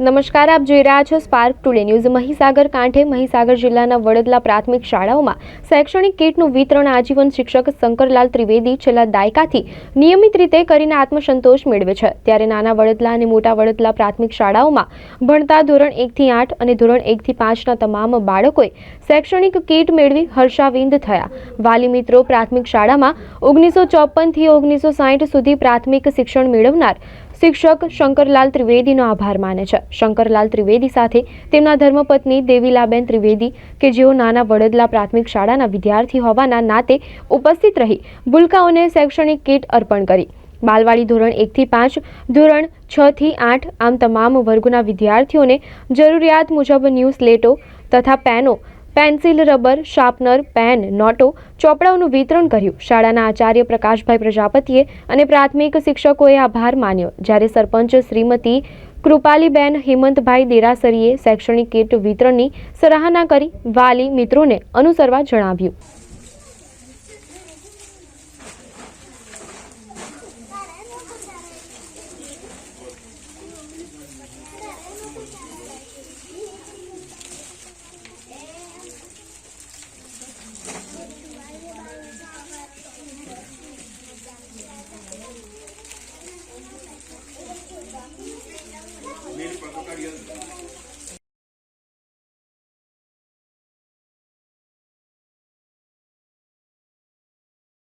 નમસ્કાર, આપ જોઈ રહ્યા છો સ્પાર્ક ટુડે ન્યૂઝ મહીસાગર કાંઠે મહીસાગર જિલ્લાના વડોદરા પ્રાથમિક શાળાઓમાં શૈક્ષણિક કીટનું વિતરણ આજીવન શિક્ષક શંકરલાલ ત્રિવેદી છેલ્લા દાયકાથી નિયમિત રીતે કરીને આત્મસંતોષ મેળવે છે. ત્યારે નાના વડોદરા અને મોટા વડોદરા પ્રાથમિક શાળાઓમાં ભણતા ધોરણ એકથી આઠ અને ધોરણ એકથી પાંચના તમામ બાળકોએ શૈક્ષણિક કીટ મેળવી હર્ષાવિંદ થયા. વાલી મિત્રો, પ્રાથમિક શાળામાં ઓગણીસો ચોપનથી ઓગણીસો સાઠ સુધી પ્રાથમિક શિક્ષણ મેળવનાર શિક્ષક શંકરલાલ ત્રિવેદીનો આભાર માને છે. શંકરલાલ ત્રિવેદી સાથે તેમના ધર્મપત્ની દેવીલાબેન ત્રિવેદી કે જેઓ નાના વડદલા પ્રાથમિક શાળાના વિદ્યાર્થી હોવાના નાતે ઉપસ્થિત રહી ભૂલકાઓને શૈક્ષણિક કીટ અર્પણ કરી. બાલવાડી ધોરણ એકથી પાંચ, ધોરણ છ થી આઠ આમ તમામ વર્ગોના વિદ્યાર્થીઓને જરૂરિયાત મુજબ ન્યૂઝ સ્લેટો તથા પેનો પેન્સિલ, રબર, શાર્પનર, પેન, નોટો, ચોપડાઓનું વિતરણ કર્યું. શાળાના આચાર્ય પ્રકાશભાઈ પ્રજાપતિએ અને પ્રાથમિક શિક્ષકોએ આભાર માન્યો. જ્યારે સરપંચ શ્રીમતી કૃપાલીબેન હેમંતભાઈ દેરાસરીએ શૈક્ષણિક કીટ વિતરણની સરાહના કરી વાલી મિત્રોને અનુસરવા જણાવ્યું. Adiós.